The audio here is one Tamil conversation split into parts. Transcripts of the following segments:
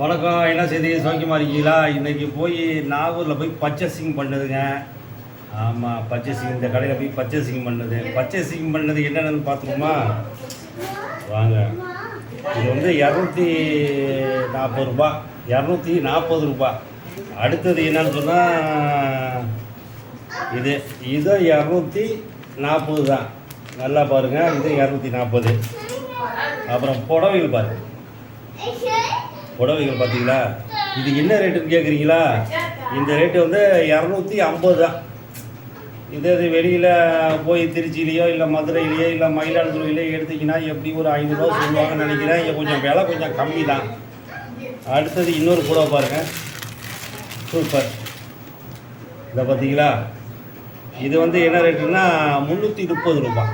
வணக்கம் என்ன செய்தி சோக்கியமாக இருக்கீங்களா? இன்றைக்கி போய் நாகூரில் போய் பர்ச்சேசிங் பண்ணுதுங்க ஆமாம் பர்ச்சேசிங் இந்த கடையில் போய் பர்ச்சேசிங் பண்ணுது பர்ச்சேசிங் பண்ணது என்னென்னு பார்த்துருமா வாங்க. இது வந்து இரநூத்தி நாற்பது ரூபா. இரநூத்தி நாற்பது ரூபா. அடுத்தது என்னன்னு சொன்னால் இது. இது இரநூத்தி நாற்பது தான். நல்லா பாருங்கள் இது இரநூத்தி நாற்பது அப்புறம் புடவைகள் பாருங்கள் புடவைகள் பார்த்தீங்களா? இது என்ன ரேட்டுன்னு கேட்குறீங்களா இந்த ரேட்டு வந்து இரநூத்தி ஐம்பது தான். இதே இது வெளியில் போய் திருச்சியிலையோ இல்லை மதுரையிலையோ இல்லை மயிலாடுதுறையிலையோ எடுத்தீங்கன்னா எப்படி ஒரு ஐநூறுரூவா சொல்லுவாங்கன்னு நினைக்கிறேன். இங்கே கொஞ்சம் விலை கொஞ்சம் கம்மி தான். அடுத்தது இன்னொரு புடவை பாருங்கள் சூப்பர் இதை பார்த்தீங்களா? இது வந்து என்ன ரேட்டுன்னா முந்நூற்றி முப்பது ரூபா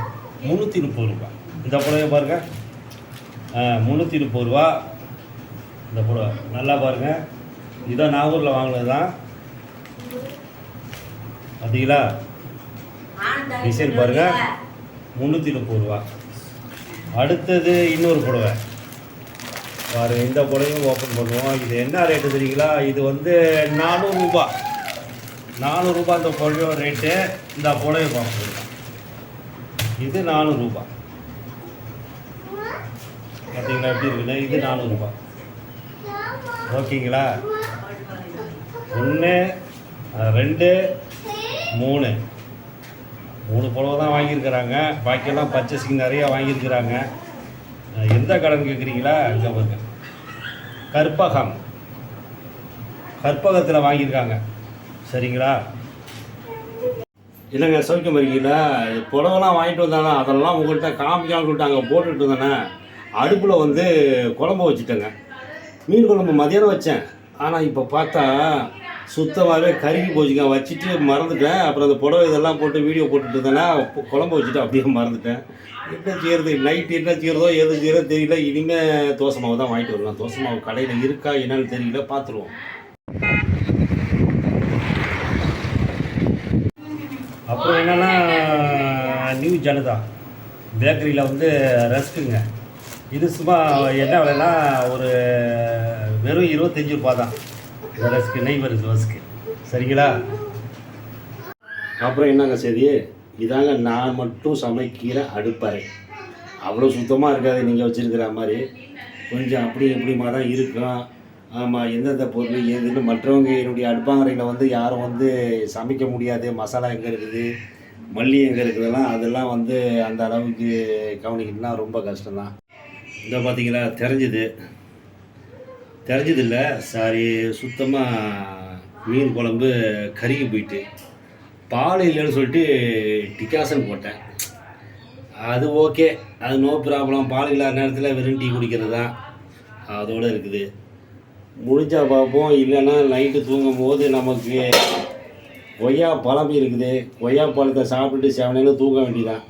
முந்நூற்றி முப்பது ரூபா இந்த புடவை பாருங்கள் முந்நூற்றி முப்பது ரூபா இந்த புடவை நல்லா பாருங்கள் இதான் நாகூரில் வாங்கினது தான் பார்த்தீங்களா டிசைன் பாருங்கள் முந்நூற்றி முப்பது ரூபா. அடுத்தது இன்னொரு புடவை. பாரு இந்த புடவையும் ஓப்பன் பண்ணுவோம். இது என்ன ரேட்டு தெரியுங்களா? இது வந்து நானூறுரூபா நானூறுரூபா அந்த புடவையோட ரேட்டு இந்த புடவை பார்ப்போம். இது நானூறுரூபா பார்த்தீங்களா எப்படி இருக்குன்னு? இது நானூறுரூபா ஓகேங்களா? ஒன்று ரெண்டு மூணு. மூணு புடவை தான் வாங்கியிருக்கிறாங்க. பாக்கியெல்லாம் பர்ச்சேசிங் நிறையா வாங்கியிருக்கிறாங்க. எந்த கடன் கேட்குறீங்களா? இங்கே பாருங்க. கற்பகம். கற்பகத்தில் வாங்கியிருக்காங்க. சரிங்களா? இல்லைங்க சௌக்கியம் இருக்கீங்களா? புடவைலாம் வாங்கிட்டு வந்தானே? அதெல்லாம் உங்கள்கிட்ட காமிக்காமல் சொல்லிட்டு அங்கே போட்டுட்டு இருந்தேனே அடுப்பில் வந்து குழம்பு வச்சுட்டேங்க. மீன் குழம்பு மதியானம் வச்சேன். ஆனால் இப்போ பார்த்தா சுத்தமாகவே கருகி போச்சுங்க வச்சுட்டு மறந்துட்டேன். அப்புறம் அந்த புடவை இதெல்லாம் போட்டு வீடியோ போட்டுட்டு இருந்தேன்னா குழம்பு வச்சுட்டு அப்படியே மறந்துட்டேன். என்ன செய்யறது? நைட் என்ன செய்யறதோ எது செய்யறதோ தெரியல. இனிமேல் தோசை மாவு தான் வாங்கிட்டு வரலாம் தோசை மாவு கடையில் இருக்கா என்னன்னு தெரியல. பார்த்துருவோம் அப்புறம் என்னென்னா நியூ ஜனதா. பேக்கரியில் வந்து ரஸ்க்குங்க. இது சும்மா என்ன விலைன்னா ஒரு வெறும் இருபத்தஞ்சி ரூபா தான். இந்த நெய்வர் ரசுக்கு சரிங்களா? அப்புறம் என்னங்க சரி இதாங்க நான் மட்டும் சமைக்கிற அடுப்பறை. அவ்வளோ சுத்தமாக இருக்காது நீங்கள் வச்சுருக்கிற மாதிரி. கொஞ்சம் அப்படி இப்படிமா தான் இருக்கும். ஆமாம் எந்தெந்த பொருள் எதுன்னு மற்றவங்க என்னுடைய அடுப்பாங்கரையில் வந்து யாரும் வந்து சமைக்க முடியாது மசாலா எங்கே இருக்குது மல்லி எங்கே இருக்குதுலாம் அதெல்லாம் வந்து அந்த அளவுக்கு கவனிக்கணும்னா ரொம்ப கஷ்டம்தான். இந்த பார்த்தீங்களா? தெரிஞ்சுது. தெரிஞ்சது சாரி சுத்தமாக மீன் குழம்பு கருகி போயிட்டு பால் இல்லைன்னு சொல்லிட்டு டிகாசன் போட்டேன். அது ஓகே. அது நோ ப்ராப்ளம். பால் இல்லாத நேரத்தில் வெறும் டீ குடிக்கிறது தான். அதோடு இருக்குது. முடிஞ்சால் பார்ப்போம். இல்லைன்னா நைட்டு தூங்கும் போது நமக்கு கொய்யா பழம் இருக்குது. கொய்யா பழத்தை சாப்பிட்டுட்டு சேவனையில் தூங்க வேண்டியதான்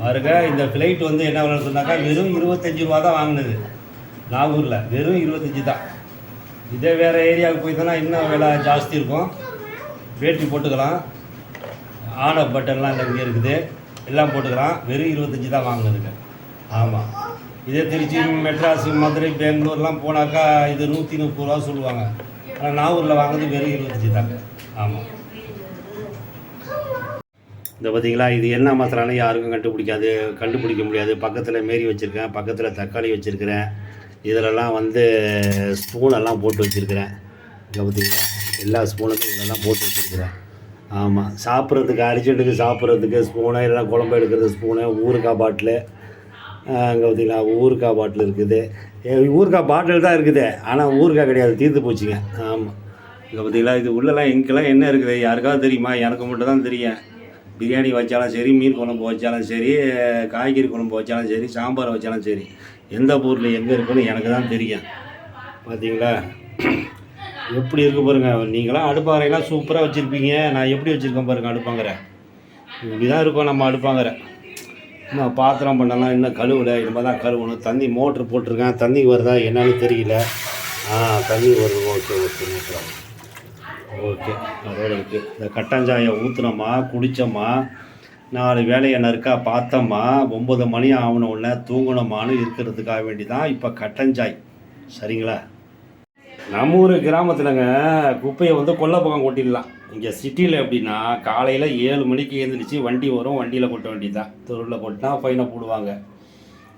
பாருங்க இந்த ஃப்ளைட் வந்து என்ன விலைன்னு சொன்னாக்கா வெறும் இருபத்தஞ்சி ரூபா தான் வாங்கினது. நாகூரில். வெறும் இருபத்தஞ்சி தான். இதே வேறு ஏரியாவுக்கு போய் இன்னும் விலை ஜாஸ்தி இருக்கும். வேட்டி போட்டுக்கலாம். ஆடை பட்டன்லாம் இல்லை இங்கே இருக்குது. எல்லாம் போட்டுக்கலாம். வெறும் இருபத்தஞ்சி தான் வாங்கினதுங்க. ஆமாம் இதே திருச்சி மெட்ராஸ் மதுரை பெங்களூர்லாம் போனாக்கா இது நூற்றி முப்பது ரூபா சொல்லுவாங்க. ஆனால் நாகூரில் வாங்குறது வெறும் இருபத்தஞ்சி தாங்க ஆமாம் இந்த பார்த்தீங்களா இது என்ன மசாலான்னு யாருக்கும் கண்டுபிடிக்காது கண்டுபிடிக்க முடியாது. பக்கத்தில் மேரி வச்சுருக்கேன் பக்கத்தில் தக்காளி வச்சுருக்கிறேன். இதிலெல்லாம் வந்து ஸ்பூனெல்லாம் போட்டு வச்சுருக்கிறேன். இங்கே பார்த்தீங்களா எல்லா ஸ்பூனுக்கும் இதெல்லாம் போட்டு வச்சுருக்கிறேன். ஆமாம் சாப்பிட்றதுக்கு அர்ஜெண்ட்டுக்கு சாப்பிட்றதுக்கு ஸ்பூனு இல்லைனா குழம்பு எடுக்கிறது ஸ்பூனு ஊறுகாய் பாட்டிலு அங்கே பார்த்தீங்களா ஊறுகாய் பாட்டில் இருக்குது. ஊறுகாய் பாட்டில் தான் இருக்குது ஆனால் ஊறுகாய் கிடையாது தீர்த்து போச்சுங்க. ஆமாம் இங்கே பார்த்தீங்களா இது உள்ளெல்லாம் எங்கெல்லாம் என்ன இருக்குது யாருக்காவது தெரியுமா? எனக்கு மட்டும் தான் தெரியும். பிரியாணி வச்சாலும் சரி மீன் குழம்பு வச்சாலும் சரி காய்கறி குழம்பு வச்சாலும் சரி சாம்பார் வச்சாலும் சரி எந்த பொருள் எங்கே இருக்குன்னு எனக்கு தான் தெரியும். பார்த்தீங்களா எப்படி இருக்கு பாருங்க நீங்களாம் அடுப்பாங்கலாம் சூப்பராக வச்சுருப்பீங்க. நான் எப்படி வச்சுருக்கேன் பாருங்கள் அடுப்பாங்கிற இப்படி தான் இருக்கும் நம்ம அடுப்பாங்கிற இன்னும் பாத்திரம் பண்ணலாம் இன்னும் கழுவலை இனிமேல் தான் கழுவணும். தண்ணி மோட்ரு போட்டிருக்கேன். தண்ணி வருதா என்னன்னு தெரியல. ஆ தண்ணி வருது. Okay okay okay. ஓகே அதோட இருக்குது இந்த கட்டஞ்சாயை ஊற்றுனோமா குடித்தோமா நாலு வேலையை நறுக்கா பார்த்தோமா ஒம்பது மணி ஆகணும் உடனே தூங்கணுமான்னு இருக்கிறதுக்காக வேண்டி தான் இப்போ கட்டஞ்சாய். சரிங்களா? நம்ம ஊர் கிராமத்துலங்க குப்பையை வந்து கொல்லை பக்கம் கொட்டிடலாம். இங்கே சிட்டியில் எப்படின்னா காலையில் ஏழு மணிக்கு எழுந்திரிச்சு வண்டி வரும் வண்டியில் கொட்ட வேண்டியதுதான். தெருவில் கொட்டினா ஃபைனை போடுவாங்க.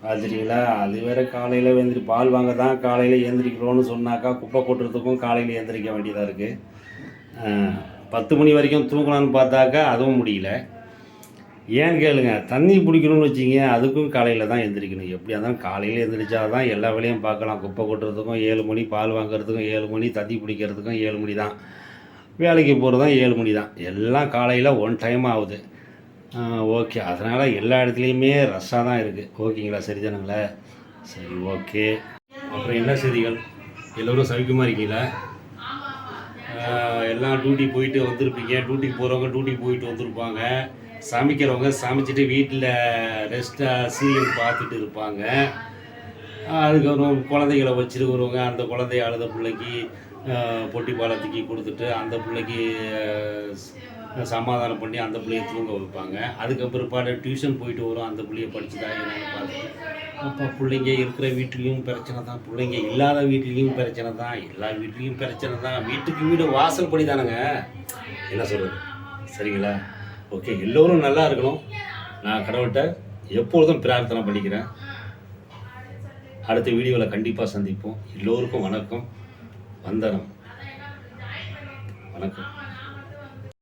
அது சரிங்களா? அது வேற காலையில் எழுந்திரி பால் வாங்க தான் காலையில் எழுந்திரிக்கிறோன்னு சொன்னாக்கா குப்பை கொட்டுறதுக்கும் காலையில் எழுந்திரிக்க வேண்டியதாக இருக்குது பத்து மணி வரைக்கும் தூங்கலான்னு பார்த்தாக்கா அதுவும் முடியல. ஏன்னு கேளுங்க தண்ணி பிடிக்கணும்னு வச்சிங்க அதுக்கும் காலையில் தான் எந்திரிக்கணும். எப்படியா இருந்தாலும் காலையில் எந்திரிச்சா தான் எல்லா வேலையும் பார்க்கலாம். குப்பை கொட்டுறதுக்கும் ஏழு மணி பால் வாங்குறதுக்கும் ஏழு மணி தண்ணி பிடிக்கிறதுக்கும் ஏழு மணி தான். வேலைக்கு போகிறதும் ஏழு மணி தான். எல்லாம் காலையில் ஒன் டைம் ஆகுது. ஓகே அதனால் எல்லா இடத்துலையுமே ரஷ்ஷாக தான் இருக்குது ஓகேங்களா சரிதானுங்களா சரி ஓகே அப்புறம் என்ன செய்திகள்? எல்லோரும் சவிக்குமா இருக்கீங்களா? எல்லாம் டியூட்டி போயிட்டு வந்திருப்பீங்க. டியூட்டிக்கு போகிறவங்க டியூட்டிக்கு போயிட்டு வந்திருப்பாங்க. சமைக்கிறவங்க சமைச்சிட்டு வீட்டில் ரெஸ்ட்டாக சீரியல் பார்த்துட்டு இருப்பாங்க. அதுக்கப்புறம் குழந்தைகளை வச்சுருக்கிறவங்க அந்த குழந்தைய அழுத பிள்ளைக்கு பொட்டி பாலத்துக்கு கொடுத்துட்டு அந்த பிள்ளைக்கு சமாதானம் பண்ணி அந்த பிள்ளைய தூங்க வைப்பாங்க. அதுக்கப்புறம் பாடு டியூஷன் போயிட்டு வரும். அந்த பிள்ளைய படிச்சுதா என்னென்னு பார்த்துட்டு. அப்போ பிள்ளைங்க இருக்கிற வீட்லேயும் பிரச்சனை தான். பிள்ளைங்க இல்லாத வீட்லேயும் பிரச்சனை தான். எல்லா வீட்லேயும் பிரச்சனை தான். வீட்டுக்கு வீடு வாசல் படி தானேங்க. என்ன சொல்கிறது சரிங்களா? ஓகே எல்லோரும் நல்லா இருக்கணும். நான் கடவுள்கிட்ட எப்பொழுதும் பிரார்த்தனை பண்ணிக்கிறேன். அடுத்த வீடியோவில் கண்டிப்பாக சந்திப்போம். எல்லோருக்கும் வணக்கம். வந்தனம். வணக்கம்.